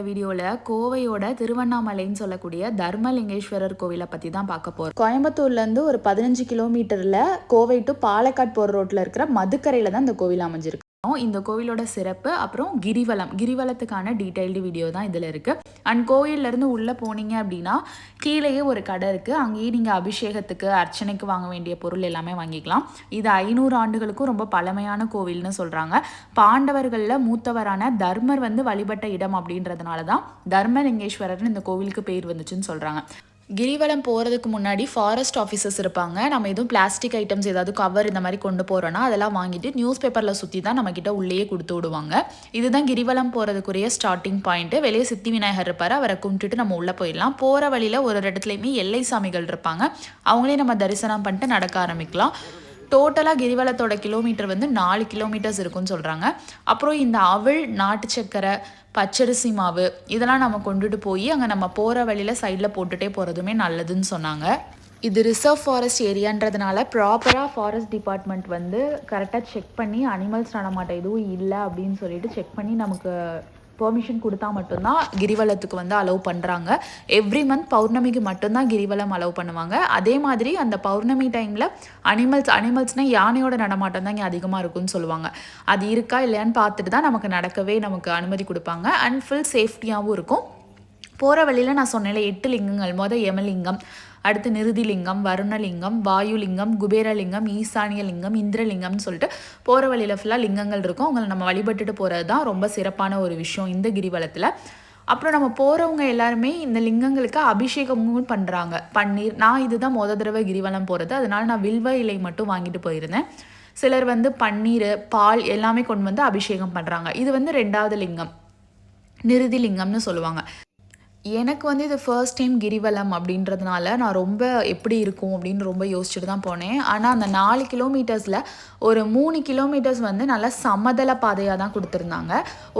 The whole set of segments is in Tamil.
இந்த வீடியோவில் கோவையோட திருவண்ணாமலைன்னு சொல்லக்கூடிய தர்மலிங்கேஸ்வரர் கோவிலை பற்றி தான் பார்க்க போகிறோம் கோயம்புத்தூர்லேருந்து ஒரு பதினஞ்சு கிலோமீட்டரில் கோவை டு பாலக்காட் போகிற ரோட்டில் இருக்கிற மதுக்கரையில் தான் இந்த கோவில் அமைஞ்சிருக்கு. இந்த கோவிலோட சிறப்பு அப்புறம் கிரிவலம். கிரிவலத்துக்கான டீட்டெயில்டு வீடியோ தான் இதில் இருக்குது அண்ட் கோயிலேருந்து உள்ளே போனீங்க அப்படின்னா கீழேயே ஒரு கடை இருக்குது அங்கேயே நீங்கள் அபிஷேகத்துக்கு அர்ச்சனைக்கு வாங்க வேண்டிய பொருள் எல்லாமே வாங்கிக்கலாம். இது ஐநூறு ஆண்டுகளுக்கும் ரொம்ப பழமையான கோவில்னு சொல்கிறாங்க பாண்டவர்களில் மூத்தவரான தர்மர் வந்து வழிபட்ட இடம் அப்படின்றதுனால தான் தர்மலிங்கேஸ்வரர்னு இந்த கோவிலுக்கு பேர் வந்துச்சுன்னு சொல்கிறாங்க கிரிவலம் போகிறதுக்கு முன்னாடி ஃபாரஸ்ட் ஆஃபீஸர்ஸ் இருப்பாங்க. நம்ம எதுவும் பிளாஸ்டிக் ஐட்டம்ஸ் ஏதாவது கவர் இந்த மாதிரி கொண்டு போகிறோன்னா அதெல்லாம் வாங்கிட்டு நியூஸ் பேப்பரில் சுற்றி தான் நம்மக்கிட்ட உள்ளேயே கொடுத்து விடுவாங்க. இதுதான் கிரிவலம் போகிறதுக்குரிய ஸ்டார்டிங் பாயிண்ட்டு வெளியே சித்தி விநாயகர் இருப்பார். அவரை கும்பிட்டுட்டு நம்ம உள்ளே போயிடலாம். போகிற வழியில் ஒரு இடத்துலையுமே எல்லை சாமிகள் இருப்பாங்க. அவங்களே நம்ம தரிசனம் பண்ணிட்டு நடக்க ஆரம்பிக்கலாம். டோட்டலாக கிரிவலத்தோட கிலோமீட்டர் வந்து நாலு கிலோமீட்டர்ஸ் இருக்குன்னு சொல்கிறாங்க அப்புறம் இந்த அவள் நாட்டு சக்கரை பச்சரிசி மாவு இதெல்லாம் நம்ம கொண்டுட்டு போய் அங்கே நம்ம போகிற வழியில் சைடில் போட்டுகிட்டே போகிறதுமே நல்லதுன்னு சொன்னாங்க. இது ரிசர்வ் ஃபாரஸ்ட் ஏரியான்றதுனால ப்ராப்பராக ஃபாரஸ்ட் டிபார்ட்மெண்ட் வந்து கரெக்டாக செக் பண்ணி அனிமல்ஸ் நடமாட்டம் எதுவும் இல்லை அப்படின்னு சொல்லிட்டு செக் பண்ணி நமக்கு பெர்மிஷன் கொடுத்தா மட்டும்தான் கிரிவலத்துக்கு வந்து அலோவ் பண்ணுறாங்க எவ்ரி மந்த் பௌர்ணமிக்கு மட்டும்தான் கிரிவலம் அலோவ் பண்ணுவாங்க. அதே மாதிரி அந்த பௌர்ணமி டைமில் அனிமல்ஸ் அனிமல்ஸ்னால் யானையோட நடமாட்டம் தான் இங்கே அதிகமாக இருக்கும்னு சொல்லுவாங்க. அது இருக்கா இல்லையான்னு பார்த்துட்டு தான் நமக்கு நடக்கவே நமக்கு அனுமதி கொடுப்பாங்க. அண்ட் ஃபுல் சேஃப்டியாகவும் இருக்கும். போகிற வழியில் நான் சொன்னேன்ல எட்டு லிங்கங்கள் மொதல் யமலிங்கம். அடுத்து நிருதிலிங்கம் வருணலிங்கம் வாயுலிங்கம் குபேரலிங்கம் ஈசானியலிங்கம் இந்திரலிங்கம்னு சொல்லிட்டு போகிற வழியில் ஃபுல்லாக லிங்கங்கள் இருக்கும். அவங்களை நம்ம வழிபட்டுட்டு போகிறது தான் ரொம்ப சிறப்பான ஒரு விஷயம் இந்த கிரிவலத்தில். அப்புறம் நம்ம போகிறவங்க எல்லாருமே இந்த லிங்கங்களுக்கு அபிஷேகமும் பண்ணுறாங்க பன்னீர் நான் இதுதான் மொத தடவை கிரிவலம் போகிறது அதனால நான் வில்வ இலை மட்டும் வாங்கிட்டு போயிருந்தேன். சிலர் வந்து பன்னீர் பால் எல்லாமே கொண்டு வந்து அபிஷேகம் பண்ணுறாங்க இது வந்து ரெண்டாவது லிங்கம். நிருதி லிங்கம்னு சொல்லுவாங்க. எனக்கு வந்து இது ஃபர்ஸ்ட் டைம் கிரிவலம் அப்படின்றதுனால நான் ரொம்ப எப்படி இருக்கும் அப்படின்னு ரொம்ப யோசிச்சுட்டு தான் போனேன். ஆனால் அந்த நாலு கிலோமீட்டர்ஸில் ஒரு மூணு கிலோமீட்டர்ஸ் வந்து நல்லா சமதள பாதையாக தான் கொடுத்துருந்தாங்க.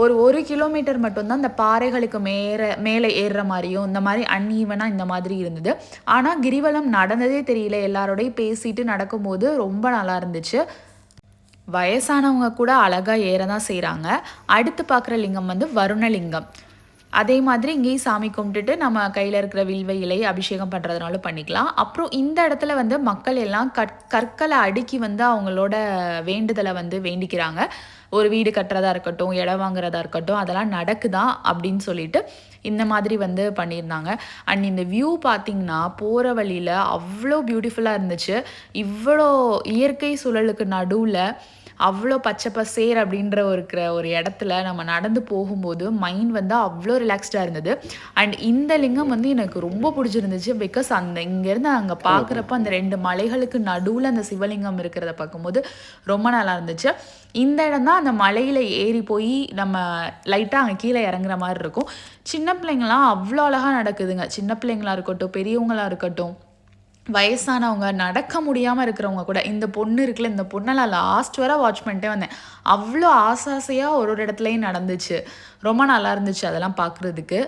ஒரு ஒரு கிலோமீட்டர் மட்டும்தான் அந்த பாறைகளுக்கு மேலே மேலே ஏறுற மாதிரியும் இந்த மாதிரி அன்ஈவனாக இந்த மாதிரி இருந்தது. ஆனால் கிரிவலம் நடந்ததே தெரியல. எல்லாரோடையும் பேசிட்டு நடக்கும்போது ரொம்ப நல்லா இருந்துச்சு. வயசானவங்க கூட அழகாக ஏற தான் செய்கிறாங்க அடுத்து பார்க்குற லிங்கம் வந்து வருணலிங்கம். அதே மாதிரி இங்கேயும் சாமி கும்பிட்டுட்டு நம்ம கையில் இருக்கிற வில்வ இலை அபிஷேகம் பண்ணுறதுனால பண்ணிக்கலாம். அப்புறம் இந்த இடத்துல வந்து மக்கள் எல்லாம் கற் கற்களை அடுக்கி வந்து அவங்களோட வேண்டுதலை வந்து வேண்டிக்கிறாங்க. ஒரு வீடு கட்டுறதா இருக்கட்டும் இடம் வாங்குறதா இருக்கட்டும் அதெல்லாம் நடக்குதா அப்படின்னு சொல்லிட்டு இந்த மாதிரி வந்து பண்ணியிருந்தாங்க. அண்ட் இந்த வியூ பார்த்திங்கன்னா போகிற வழியில் அவ்வளோ பியூட்டிஃபுல்லாக இருந்துச்சு. இவ்வளோ இயற்கை சூழலுக்கு நடுவில் அவ்வளோ பச்சை பசேர் அப்படின்ற இருக்கிற ஒரு இடத்துல நம்ம நடந்து போகும்போது மைண்ட் வந்து அவ்வளோ ரிலாக்ஸ்டாக இருந்தது. அண்ட் இந்த லிங்கம் வந்து எனக்கு ரொம்ப பிடிச்சிருந்துச்சு பிகாஸ் அந்த இங்கேருந்து அங்கே பார்க்குறப்ப அந்த ரெண்டு மலைகளுக்கு நடுவில் அந்த சிவலிங்கம் இருக்கிறத பார்க்கும்போது ரொம்ப நல்லா இருந்துச்சு. இந்த இடம் தான் அந்த மலையில் ஏறி போய் நம்ம லைட்டாக அங்கே கீழே இறங்குற மாதிரி இருக்கும். சின்ன பிள்ளைங்களாம் அவ்வளோ அழகாக நடக்குதுங்க. சின்ன பிள்ளைங்களாக இருக்கட்டும் பெரியவங்களாக இருக்கட்டும் வயசானவங்க நடக்க முடியாமல் இருக்கிறவங்க கூட இந்த பொண்ணு இருக்குல்ல இந்த பொண்ணை நான் லாஸ்ட் வர வாட்ச் பண்ணிட்டே வந்தேன். அவ்வளோ ஆசாசையாக ஒரு ஒரு இடத்துலையும் நடந்துச்சு. ரொம்ப நல்லா இருந்துச்சு அதெல்லாம் பார்க்குறதுக்கு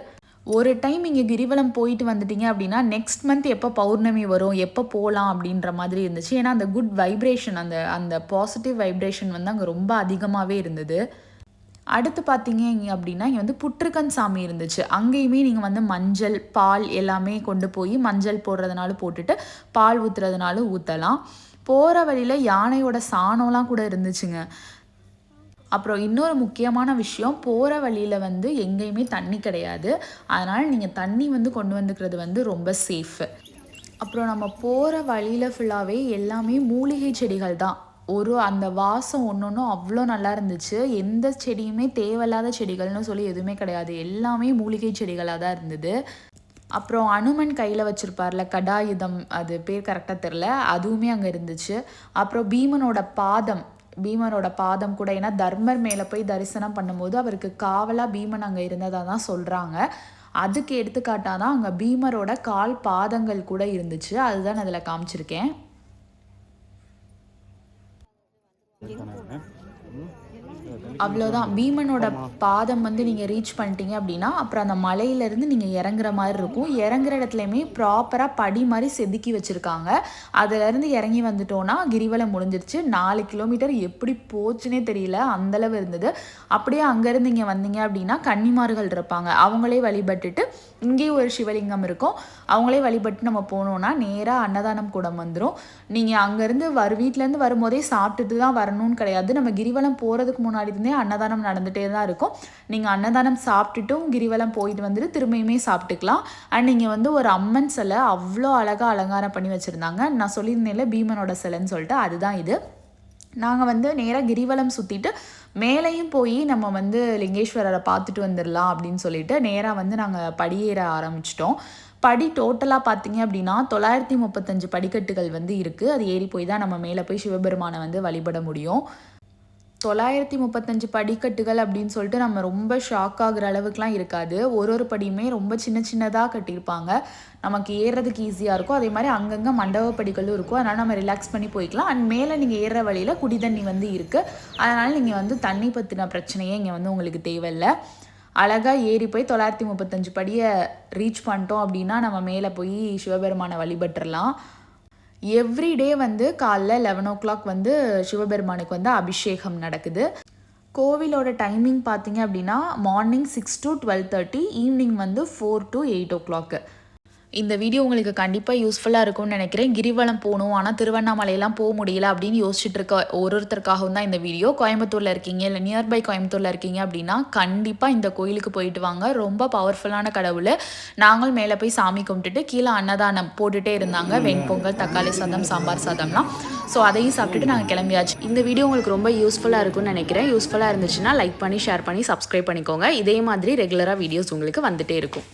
ஒரு டைம் இங்கே கிரிவலம் போயிட்டு வந்துட்டீங்க அப்படின்னா நெக்ஸ்ட் மந்த் எப்போ பௌர்ணமி வரும் எப்போ போகலாம் அப்படின்ற மாதிரி இருந்துச்சு. ஏன்னா அந்த குட் வைப்ரேஷன் அந்த அந்த பாசிட்டிவ் வைப்ரேஷன் வந்து அங்கே ரொம்ப அதிகமாகவே இருந்தது. அடுத்து பார்த்தீங்க அப்படின்னா இங்கே வந்து புற்றுக்கன் சாமி இருந்துச்சு. அங்கேயுமே நீங்கள் வந்து மஞ்சள் பால் எல்லாமே கொண்டு போய் மஞ்சள் போடுறதுனாலும் போட்டுட்டு பால் ஊற்றுறதுனாலும் ஊற்றலாம் போகிற வழியில் யானையோட சாணம்லாம் கூட இருந்துச்சுங்க. அப்புறம் இன்னொரு முக்கியமான விஷயம் போகிற வழியில் வந்து எங்கேயுமே தண்ணி கிடையாது. அதனால் நீங்கள் தண்ணி வந்து கொண்டு வந்துக்கிறது வந்து ரொம்ப சேஃபு அப்புறம் நம்ம போகிற வழியில் ஃபுல்லாகவே எல்லாமே மூலிகை செடிகள் தான். ஒரு அந்த வாசம் ஒன்று ஒன்றும் அவ்வளோ நல்லா இருந்துச்சு. எந்த செடியுமே தேவையில்லாத செடிகள்னு சொல்லி எதுவுமே கிடையாது. எல்லாமே மூலிகை செடிகளாக தான் இருந்தது. அப்புறம் அனுமன் கையில் வச்சுருப்பார்ல கடாயுதம் அது பேர் கரெக்டாக தெரில அதுவுமே அங்கே இருந்துச்சு. அப்புறம் பீமனோட பாதம் பீமனோட பாதம் கூட ஏன்னா தர்மர் மேலே போய் தரிசனம் பண்ணும்போது அவருக்கு காவலாக பீமன் அங்கே இருந்ததாக தான் சொல்கிறாங்க அதுக்கு எடுத்துக்காட்டாக தான் அங்கே பீமரோட கால் பாதங்கள் கூட இருந்துச்சு. அதுதான் அதில் காமிச்சிருக்கேன். அவ்வளோதான் பீமனோட பாதம் வந்து நீங்கள் ரீச் பண்ணிட்டீங்க அப்படின்னா அப்புறம் அந்த மலையிலேருந்து நீங்கள் இறங்குற மாதிரி இருக்கும். இறங்குற இடத்துலையுமே ப்ராப்பராக படி மாதிரி செதுக்கி வச்சுருக்காங்க. அதுலேருந்து இறங்கி வந்துட்டோன்னா கிரிவலம் முடிஞ்சிருச்சு. நாலு கிலோமீட்டர் எப்படி போச்சுன்னே தெரியல. அந்தளவு இருந்தது. அப்படியே அங்கேருந்து இங்கே வந்தீங்க அப்படின்னா கன்னிமார்கள் இருப்பாங்க. அவங்களே வழிபட்டுட்டு இங்கேயும் ஒரு சிவலிங்கம் இருக்கும். அவங்களே வழிபட்டு நம்ம போனோன்னா நேராக அன்னதானம் கூடம் வந்துடும் நீங்கள் அங்கேருந்து வரு வீட்டிலேருந்து வரும்போதே சாப்பிட்டுட்டு தான் வரணும்னு கிடையாது. நம்ம கிரிவலம் போகிறதுக்கு முன்னாடி இருந்தே அன்னதானம் நடந்துகிட்டே தான் இருக்கும். நீங்கள் அன்னதானம் சாப்பிட்டுட்டும் கிரிவலம் போயிட்டு வந்துட்டு திரும்பியுமே சாப்பிட்டுக்கலாம். அண்ட் நீங்கள் வந்து ஒரு அம்மன் சிலை அவ்வளோ அழகாக அலங்காரம் பண்ணி வச்சுருந்தாங்க. நான் சொல்லியிருந்தேன்ல பீமனோட சிலைன்னு சொல்லிட்டு அதுதான் இது. நாங்கள் வந்து நேராக கிரிவலம் சுற்றிட்டு மேலேயும் போய் நம்ம வந்து லிங்கேஸ்வரரை பார்த்துட்டு வந்துடலாம் அப்படின்னு சொல்லிட்டு நேராக வந்து நாங்கள் படியேற ஆரம்பிச்சிட்டோம். படி டோட்டலாக பார்த்தீங்க அப்படின்னா தொள்ளாயிரத்தி முப்பத்தஞ்சு படிக்கட்டுகள் வந்து இருக்குது அது ஏறி போய் தான் நம்ம மேலே போய் சிவபெருமானை வந்து வழிபட முடியும். தொள்ளாயிரத்தி முப்பத்தஞ்சு படிக்கட்டுகள் அப்படின்னு சொல்லிட்டு நம்ம ரொம்ப ஷாக் ஆகுற அளவுக்குலாம் இருக்காது. ஒரு ஒரு படியுமே ரொம்ப சின்ன சின்னதாக கட்டியிருப்பாங்க. நமக்கு ஏறுறதுக்கு ஈஸியாக இருக்கும். அதே மாதிரி அங்கங்கே மண்டபப்படிகளும் இருக்கும். அதனால் நம்ம ரிலாக்ஸ் பண்ணி போய்க்கலாம். அண்ட் மேலே நீங்கள் ஏறுற வழியில் குடி தண்ணி வந்து இருக்குது அதனால் நீங்கள் வந்து தண்ணி பற்றின பிரச்சனையே இங்கே வந்து உங்களுக்கு தேவையில்லை. அழகாக ஏறி போய் தொள்ளாயிரத்தி முப்பத்தஞ்சு படியை ரீச் பண்ணிட்டோம் அப்படின்னா நம்ம மேலே போய் சிவபெருமானை வழிபட்டுறலாம். எவ்ரிடே வந்து காலைல லெவன் ஓ கிளாக் வந்து சிவபெருமானுக்கு வந்து அபிஷேகம் நடக்குது. கோவிலோட டைமிங் பார்த்தீங்க அப்படின்னா morning six to twelve thirty evening வந்து four to eight o'clock இந்த வீடியோ உங்களுக்கு கண்டிப்பாக யூஸ்ஃபுல்லாக இருக்கும்னு நினைக்கிறேன். கிரிவலம் போகணும். ஆனால் திருவண்ணாமலையெல்லாம் போக முடியல அப்படின்னு யோசிச்சுட்டு இருக்க ஒரு ஒருத்தருக்காகவும் தான் இந்த வீடியோ கோயம்புத்தூரில் இருக்கீங்க இல்லை நியர்பை கோயம்புத்தூரில் இருக்கீங்க அப்படின்னா கண்டிப்பாக இந்த கோயிலுக்கு போயிட்டு வாங்க. ரொம்ப பவர்ஃபுல்லான கடவுள். நாங்கள் மேலே போய் சாமி கும்பிட்டுட்டு கீழே அன்னதானம் போட்டுகிட்டே இருந்தாங்க. வெண்பொங்கல் தக்காளி சாதம் சாம்பார் சாதம்லாம். ஸோ அதையும் சாப்பிட்டுட்டு நாங்கள் கிளம்பியாச்சு. இந்த வீடியோ உங்களுக்கு ரொம்ப யூஸ்ஃபுல்லாக இருக்கும்னு நினைக்கிறேன். யூஸ்ஃபுல்லாக இருந்துச்சுன்னா லைக் பண்ணி ஷேர் பண்ணி சப்ஸ்கிரைப் பண்ணிக்கோங்க. இதே மாதிரி ரெகுலராக வீடியோஸ் உங்களுக்கு வந்துகிட்டே இருக்கும்.